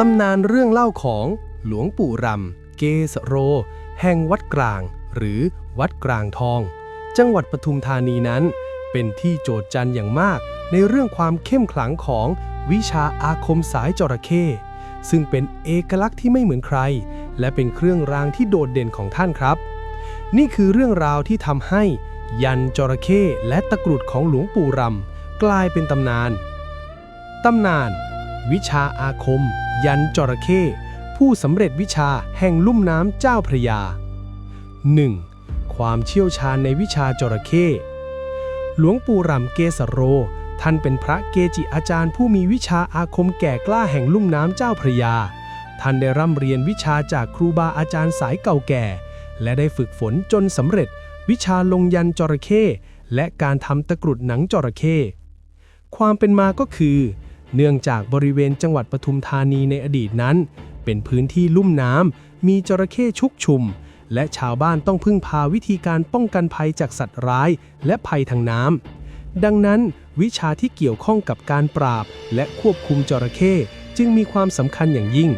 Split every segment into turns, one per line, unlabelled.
ตำนานเรื่องเล่าของหลวงปู่รำเกสโร แห่งวัดกลาง หรือวัดกลางทอง จังหวัดปทุมธานีนั้น เป็นที่โจทย์จันอย่างมากในเรื่องความเข้มขลังของวิชาอาคมสายจระเข้ซึ่งเป็นเอกลักษณ์ที่ไม่เหมือนใคร และเป็นเครื่องรางที่โดดเด่นของท่านครับ นี่คือเรื่องราวที่ทำให้ยันจระเข้และตะกรุดของหลวงปู่รำกลายเป็นตำนาน ตำนาน วิชาอาคม ยันจระเข้ผู้สำเร็จวิชาแห่งลุ่มน้ำเจ้าพระยา 1. ความเชี่ยวชาญในวิชาจระเข้หลวงปู่รำเกสโร ท่านเป็นพระเกจิอาจารย์ผู้มีวิชาอาคมแก่กล้าแห่งลุ่มน้ำเจ้าพระยา ท่านได้ร่ำเรียนวิชาจากครูบาอาจารย์สายเก่าแก่ และได้ฝึกฝนจนสำเร็จ วิชาลงยันจระเข้และการทำตะกรุดหนังจระเข้ความเป็นมาก็คือ เนื่องจากบริเวณจังหวัดปทุมธานีในอดีตนั้น เป็นพื้นที่ลุ่มน้ำมีจระเข้ชุกชุม และชาวบ้านต้องพึ่งพาวิธีการป้องกันภัยจากสัตว์ร้าย และภัยทางน้ำดังนั้น วิชาที่เกี่ยวข้องกับการปราบ และควบคุมจระเข้จึงมีความสำคัญอย่างยิ่ง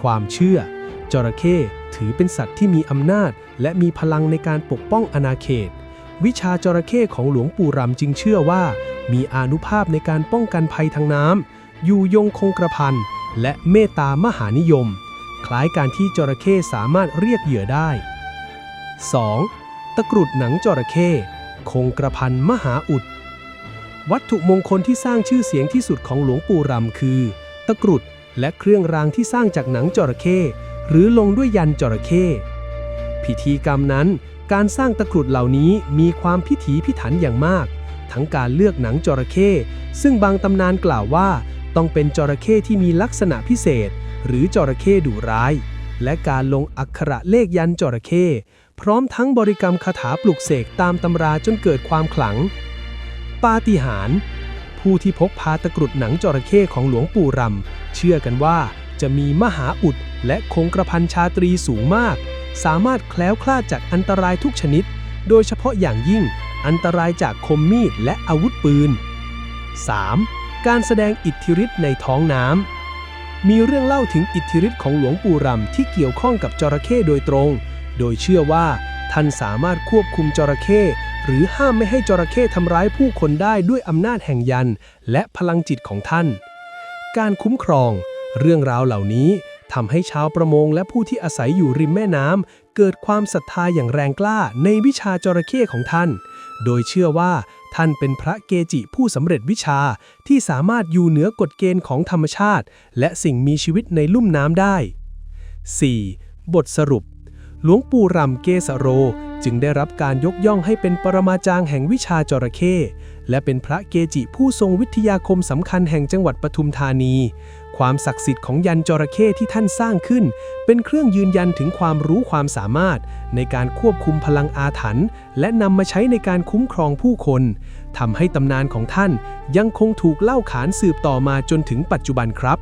ความเชื่อ จระเข้ถือเป็นสัตว์ที่มีอำนาจ และมีพลังในการปกป้องอาณาเขต วิชาจระเข้ของหลวงปู่รำจึงเชื่อว่า มีอานุภาพในการป้องกันภัยทางน้ำอยู่ยงคงกระพันและเมตตามหานิยม คล้ายการที่จระเข้สามารถเรียกเหยื่อได้ 2. ตะกรุดหนังจระเข้คงกระพันมหาอุด วัตถุมงคลที่สร้างชื่อเสียงที่สุดของหลวงปู่รำคือ ตะกรุดและเครื่องรางที่สร้างจากหนังจระเข้หรือลงด้วยยันจระเข้ พิธีกรรมนั้น การสร้างตะกรุดเหล่านี้มีความพิถีพิถันอย่างมาก ทั้งการเลือกหนังจระเข้ซึ่งบางตำนานกล่าวว่า ต้องเป็นจระเข้ที่มีลักษณะพิเศษ หรือจระเข้ดุร้าย และการลงอักขระเลขยันจระเข้พร้อมทั้งบริกรรมคาถาปลุกเสกตามตำราจนเกิดความขลัง ปาฏิหาริย์ผู้ที่พกพาตะกรุดหนังจระเข้ของหลวงปู่รำเชื่อกันว่าจะมีมหาอุดและคงกระพันชาตรีสูงมาก สามารถแคล้วคลาดจากอันตรายทุกชนิด โดยเฉพาะอย่างยิ่งอันตรายจากคมมีดและอาวุธปืน 3. การแสดงอิทธิฤทธิ์ในท้องน้ำ มีเรื่องเล่าถึงอิทธิฤทธิ์ของหลวงปู่รำที่เกี่ยวข้องกับจระเข้โดยตรง โดยเชื่อว่า ท่านสามารถควบคุมจระเข้หรือห้ามไม่ให้จระเข้ทำร้ายผู้คนได้ด้วยอำนาจแห่งยัน และพลังจิตของท่าน การคุ้มครอง เรื่องราวเหล่านี้ ทำให้ชาวประมงและผู้ที่อาศัยอยู่ริมแม่น้ำเกิดความศรัทธาอย่างแรงกล้าในวิชาจระเข้ของท่าน โดยเชื่อว่าท่านเป็นพระเกจิผู้สำเร็จวิชาที่สามารถอยู่เหนือกฎเกณฑ์ของธรรมชาติ และสิ่งมีชีวิตในลุ่มน้ำได้ 4. บทสรุป หลวงปู่รำเกสโร จึงได้รับการยกย่องให้เป็นปรมาจารย์แห่งวิชาจระเข้และเป็นพระเกจิผู้ทรงวิทยาคมสำคัญแห่งจังหวัดปทุมธานี ความศักดิ์สิทธิ์ของยันจระเข้ที่ท่านสร้างขึ้น เป็นเครื่องยืนยันถึงความรู้ความสามารถ ในการควบคุมพลังอาถรรพ์และนำมาใช้ในการคุ้มครองผู้คนทำให้ตำนานของท่านยังคงถูกเล่าขานสืบต่อมาจนถึงปัจจุบันครับ